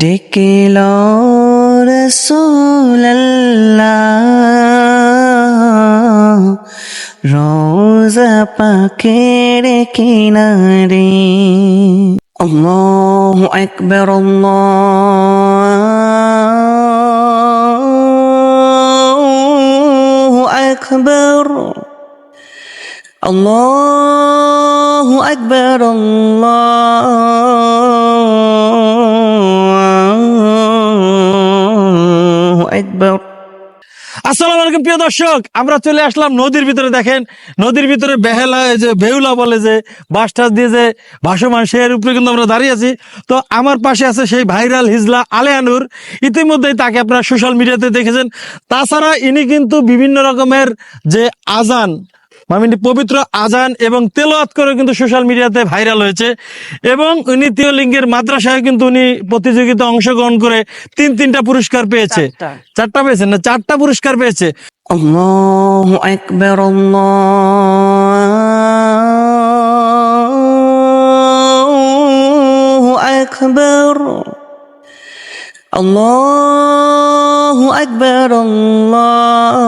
ডেকে রসুল্লাহ রোজা পাকের কিনারে। আল্লাহু আকবার আল্লাহু আকবার। আল্লাহু আকবার আল্লাহ। একবার। আসসালামু আলাইকুম, প্রিয় দর্শক। আমরা চলে আসলাম নদীর ভিতরে, দেখেন। নদীর ভিতরে বেহেলা যে বেহুলা বলে যে বাস টাস দিয়ে যে ভাসমান, সের উপরে কিন্তু আমরা দাঁড়িয়ে আছি। তো আমার পাশে আছে সেই ভাইরাল হিজলা আলেয়ানুর ইতিমধ্যেই তাকে আপনারা সোশ্যাল মিডিয়াতে দেখেছেন। তাছাড়া ইনি কিন্তু বিভিন্ন রকমের যে আজান মামিনী পবিত্র আজান এবং তেলোয়াত করে কিন্তু সোশ্যাল মিডিয়াতে ভাইরাল হয়েছে। এবং উনি লিঙ্গের মাদ্রাসায় কিন্তু উনি প্রতিযোগিতা অংশগ্রহণ করে তিন তিনটা পুরস্কার পেয়েছে। চারটা। পেয়েছে না? চারটা পুরস্কার পেয়েছে। আল্লাহ আকবার আল্লাহ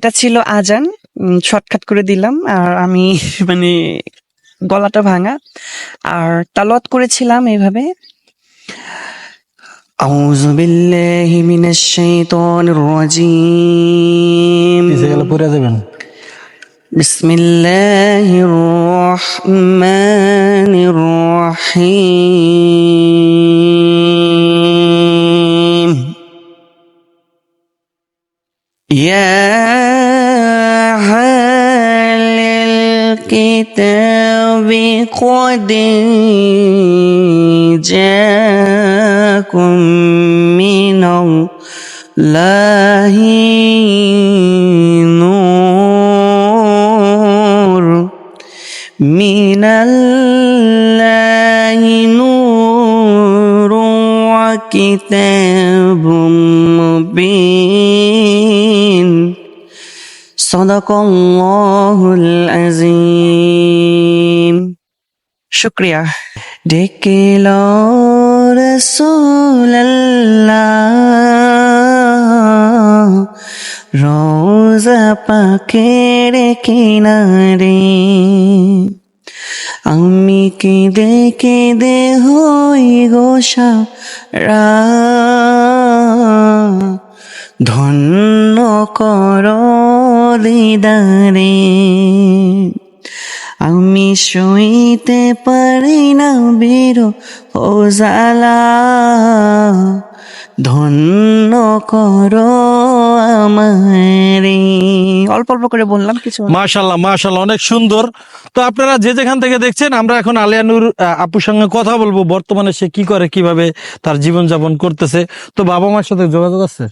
এটা ছিল আজান শর্টকাট করে দিলাম আর আমি মানে গলাটা ভাঙা আর তালওয়াত করেছিলাম এইভাবে أعوذ بالله من الشيطان الرجيم পড়ে যাবেন بسم الله الرحمن الرحيم يا الكتاب قد جاءكم من الله نور من الله نور وكتاب مبين আজিম শুক্রিয়া ডেকে রসুল্লাহ রোজা পাকের কিনারে আমি কি দেখে দে হই গোসা রা ধন্য কর দিদারে আমি সইতে পারি না বেরো ও জালা ধন্য করো আমারে। অল্প অল্প করে বললাম কিছু মাশাল্লাহ মাশাল্লাহ অনেক সুন্দর। তো আপনারা যে যেখান থেকে দেখছেন, আমরা এখন আলিয়ানুর আপুর সঙ্গে কথা বলব। বর্তমানে সে কি করে, কীভাবে তার জীবন যাপন করতেছে। তো বাবা মার সাথে যোগাযোগ আছে?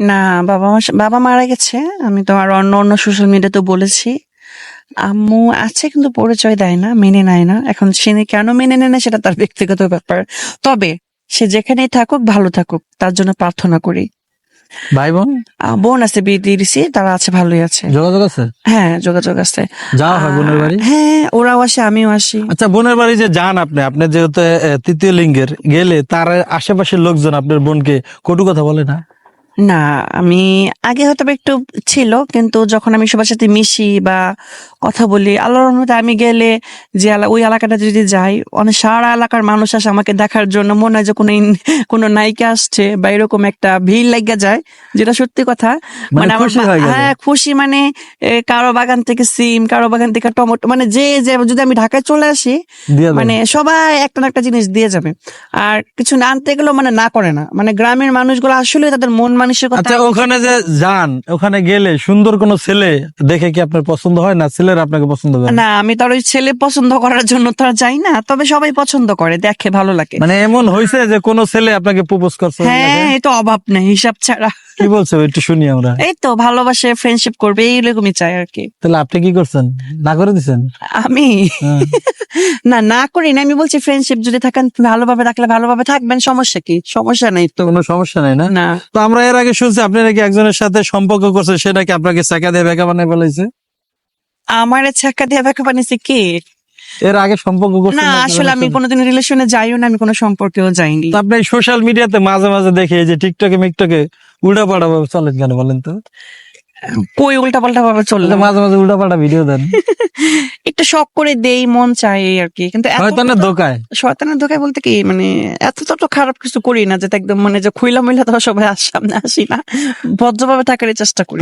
না বাবা মা বাবা মারা গেছে। আমি তো আর অন্য অন্য সোশ্যাল মিডিয়াতে বলেছি। আম্মু আছে কিন্তু পরিচয় দেয় না মেনে নেয় না। এখন সে কেন মেনে নেয় না সেটা তার ব্যক্তিগত ব্যাপার। তবে সে যেখানেই থাকুক ভালো থাকুক। তার জন্য প্রার্থনা করি। ভাই বোন? বোন আছে বিয়ে দিয়ে দিছি তারা আছে ভালোই আছে। যোগাযোগ আছে? হ্যাঁ যোগাযোগ আছে। যাওয়া হয় বোনের বাড়ি? হ্যাঁ ওরাও আসে আমিও আসি। আচ্ছা বোনের বাড়ি যে যান আপনি আপনি যেহেতু তৃতীয় লিঙ্গের গেলে তার আশেপাশের লোকজন আপনার বোনকে কটু কথা বলে না? না আমি আগে হয়তো বা একটু ছিল কিন্তু যখন আমি সবার সাথে মিশি বা কথা বলি আল্লাহর রহমতে আমি গেলে যে এলা- ওই এলাকাটা যদি যাই অনেক সারা এলাকার মানুষ আসে আমাকে দেখার জন্য মনে হয় যে কোনো ইন- কোনো নায়িকা আসছে বা এরকম একটা ভিড় লাগিয়া যায় যেটা সত্যি কথা মানে আমার খুশি বা- হয়ে। হ্যাঁ খুশি মানে এ, কারও বাগান থেকে সিম কারও বাগান থেকে টমেটো মানে যে যে যদি আমি ঢাকায় চলে আসি দিয়ে দেন। মানে সবাই একটা না একটা জিনিস দিয়ে যাবে আর কিছু না আনতে গেলেও মানে না করে না মানে গ্রামের মানুষগুলো আসলে তাদের মন মানসিকতা আচ্ছা ওখানে যে যান ওখানে গেলে সুন্দর কোন ছেলে দেখে কি আপনার পছন্দ হয় না? ছেলের আপনাকে পছন্দ করে? না আমি তো ওই ছেলে পছন্দ করার জন্য তো আর যাই না তবে সবাই পছন্দ করে দেখে ভালো লাগে। মানে এমন হয়েছে যে কোন ছেলে আপনাকে প্রপোজ করছে হ্যাঁ তো অভাব নেই হিসাব ছাড়া। কি বলছে? একটু শুনি আমরা। এই তো ভালোবাসে ফ্রেন্ডশিপ করবে এইরকমই চাই আর কি। তাহলে আপনি কি করছেন? না করে দিচ্ছেন আমি? হ্যাঁ। না না করি না আমি বলছি ফ্রেন্ডশিপ যদি থাকেন ভালোভাবে রাখলে ভালোভাবে থাকবেন সমস্যা কি? সমস্যা নেই তো। কোনো সমস্যা নাই না? তো আমরা এর আগে শুনছি আপনি নাকি একজনের সাথে সম্পর্ক করছেন সে নাকি আপনাকে চাকা দিয়ে বেকা বানায় বলেছে আমার ছাক্কা দিয়ে ব্যাখ্যা বানিয়েছে কে? এর আগে সম্পর্ক না আসলে আমি কোনোদিন রিলেশনে যাইও না আমি কোনো সম্পর্কেও যাইনি। আপনি সোশ্যাল মিডিয়াতে মাঝে মাঝে দেখে যে টিকটকে মিকটকে উল্টা পাল্টা ভাবে চলেন কেন বলেন তো? কই উল্টা পাল্টা ভাবে চলে মাঝে মাঝে উল্টা পাল্টা ভিডিও দেন। একটু শখ করে দেই মন চাই আর কি। কিন্তু শয়তানের ধোকায়। শয়তানের ধোকায় বলতে কি মানে এত তো খারাপ কিছু করি না যেটা একদম মানে যে খুইলা মহিলা তো সবাই সামনে আসি না। ভদ্রভাবে থাকার চেষ্টা করি।